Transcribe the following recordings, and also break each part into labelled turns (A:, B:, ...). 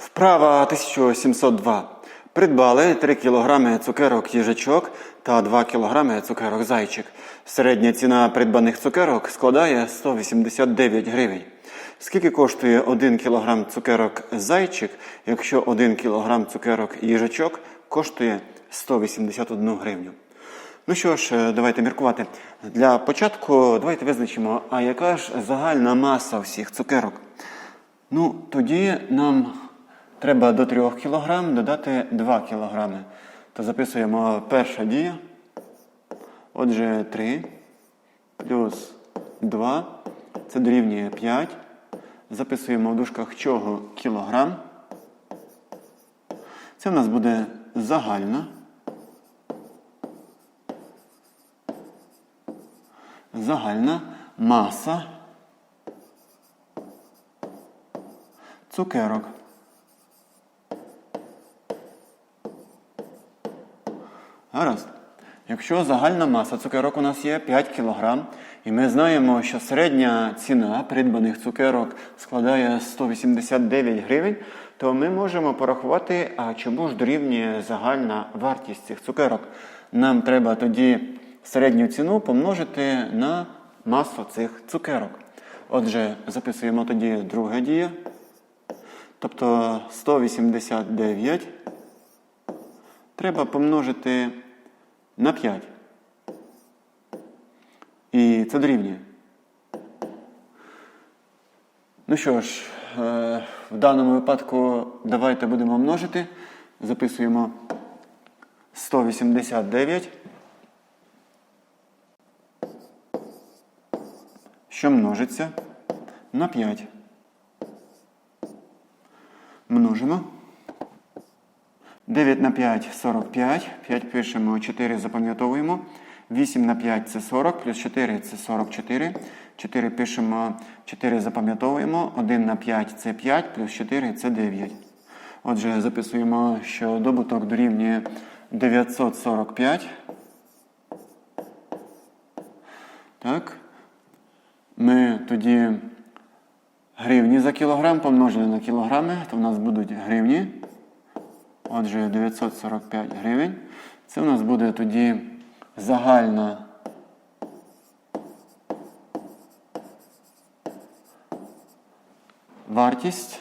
A: Вправа 1702. Придбали 3 кг цукерок їжачок та 2 кг цукерок зайчик. Середня ціна придбаних цукерок складає 189 гривень. Скільки коштує 1 кг цукерок зайчик, якщо 1 кг цукерок їжачок коштує 181 гривню? Ну що ж, давайте міркувати. Для початку давайте визначимо, а яка ж загальна маса всіх цукерок? Ну, тоді нам треба до 3 кг додати 2 кг. То записуємо перша дія. Отже, 3 плюс 2. Це дорівнює 5. Записуємо в дужках чого кілограм. Це в нас буде загальна. Загальна маса цукерок. Гаразд. Якщо загальна маса цукерок у нас є 5 кг, і ми знаємо, що середня ціна придбаних цукерок складає 189 гривень, то ми можемо порахувати, а чому ж дорівнює загальна вартість цих цукерок. Нам треба тоді середню ціну помножити на масу цих цукерок. Отже, записуємо тоді друга дія. Тобто 189 треба помножити на 5. І це дорівнює. Ну що ж, е, в даному випадку давайте будемо множити. Записуємо 189. Що множиться на 5. Множимо. 9 на 5 45. 5 пишемо, 4 запам'ятовуємо. 8 на 5 це 40, плюс 4 це 44. 4 пишемо, 4 запам'ятовуємо. 1 на 5 це 5, плюс 4 це 9. Отже, записуємо, що добуток дорівнює 945. Так. Ми тоді гривні за кілограм помножили на кілограми, то в нас будуть гривні. Отже, 945 гривень. Це у нас буде тоді загальна вартість.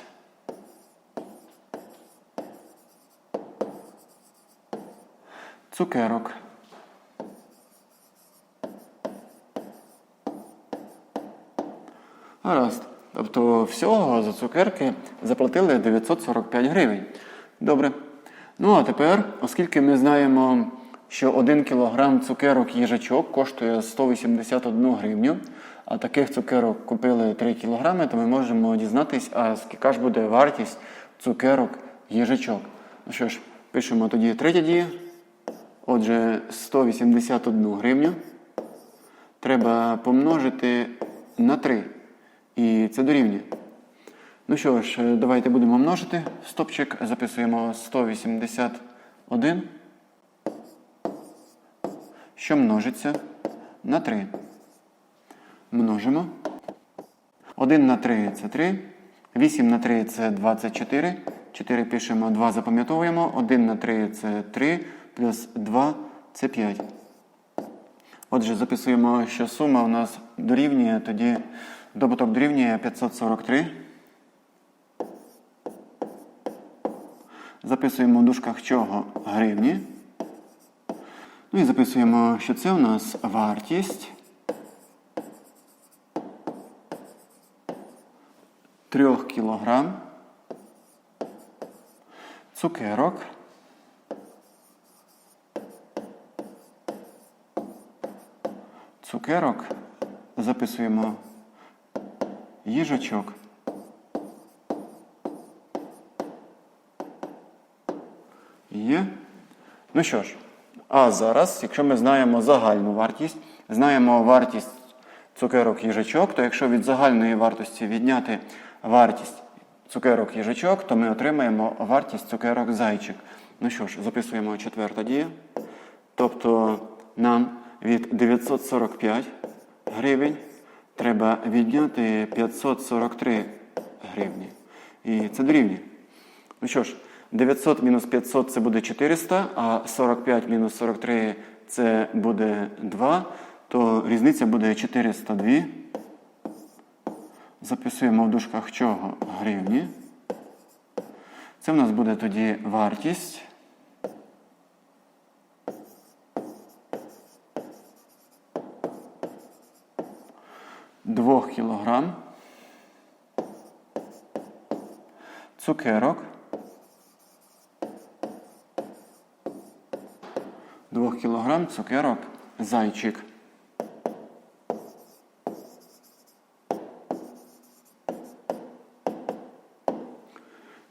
A: Цукерок. Гаразд. Тобто всього за цукерки заплатили 945 гривень. Добре. Ну а тепер, оскільки ми знаємо, що 1 кг цукерок їжачок коштує 181 гривню, а таких цукерок купили 3 кг, то ми можемо дізнатись, а скільки ж буде вартість цукерок їжачок. Ну що ж, пишемо тоді третя дія. Отже, 181 гривню треба помножити на 3. І це дорівнює. Ну що ж, е, давайте будемо множити. Стопчик записуємо 181, що множиться на 3. Множимо. 1 на 3 це 3. 8 на 3 це 24. 4 пишемо, 2 запам'ятовуємо. 1 на 3 це 3, плюс 2 це 5. Отже, записуємо, що сума у нас дорівнює, тоді добуток дорівнює 543. Записуємо в дужках чого гривні. Ну і записуємо, що це у нас вартість 3 кілограм цукерок. Цукерок записуємо їжачок. Є. Ну що ж, а зараз, якщо ми знаємо загальну вартість, знаємо вартість цукерок їжачок, то якщо від загальної вартості відняти вартість цукерок їжачок, то ми отримаємо вартість цукерок зайчик. Ну що ж, записуємо четверта дія. Тобто нам від 945 гривень треба відняти 543 гривні. І це дорівнює. Ну що ж, 900 мінус 500 це буде 400, а 45 мінус 43 це буде 2, то різниця буде 402. Записуємо в дужках чого гривні. Це в нас буде тоді вартість. Двох кілограм цукерок. Двох кілограм цукерок зайчик.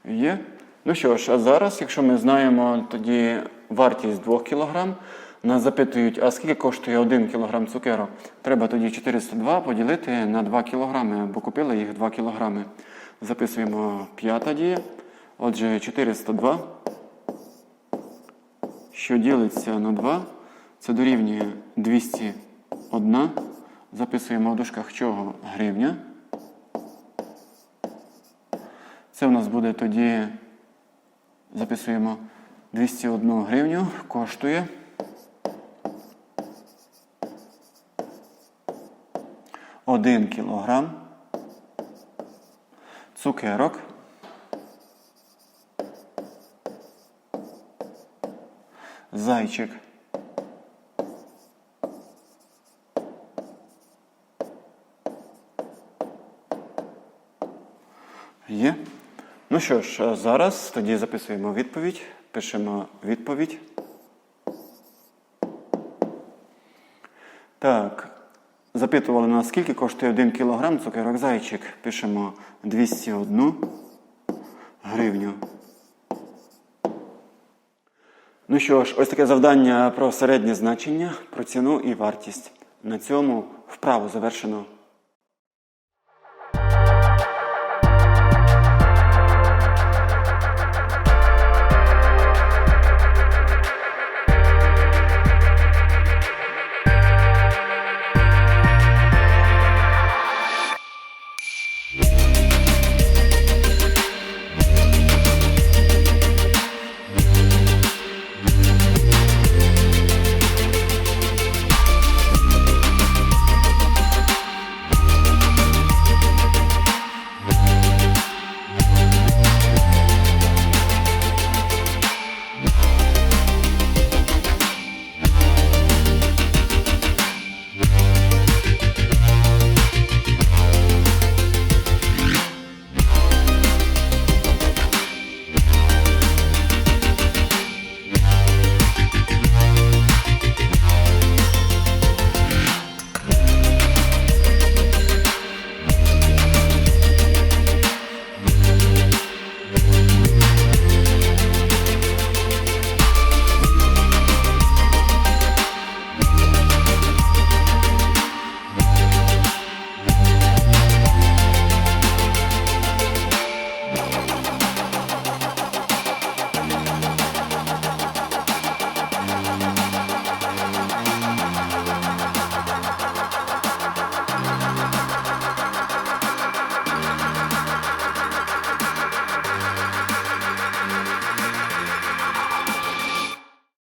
A: Є. Ну що ж, а зараз, якщо ми знаємо тоді вартість 2 кг, нас запитують, а скільки коштує 1 кг цукерок? Треба тоді 402 поділити на 2 кг, бо купили їх 2 кг. Записуємо п'ята дія. Отже, 402, що ділиться на 2, це дорівнює 201. Записуємо в дужках чого гривня. Це в нас буде тоді, записуємо 201 гривню, коштує. Один кілограм цукерок. Зайчик. Є. Ну що ж, зараз тоді записуємо відповідь, пишемо відповідь. Так, запитували нас, скільки коштує 1 кілограм цукерок зайчик. Пишемо 201 гривню. Ну що ж, ось таке завдання про середнє значення, про ціну і вартість. На цьому вправу завершено.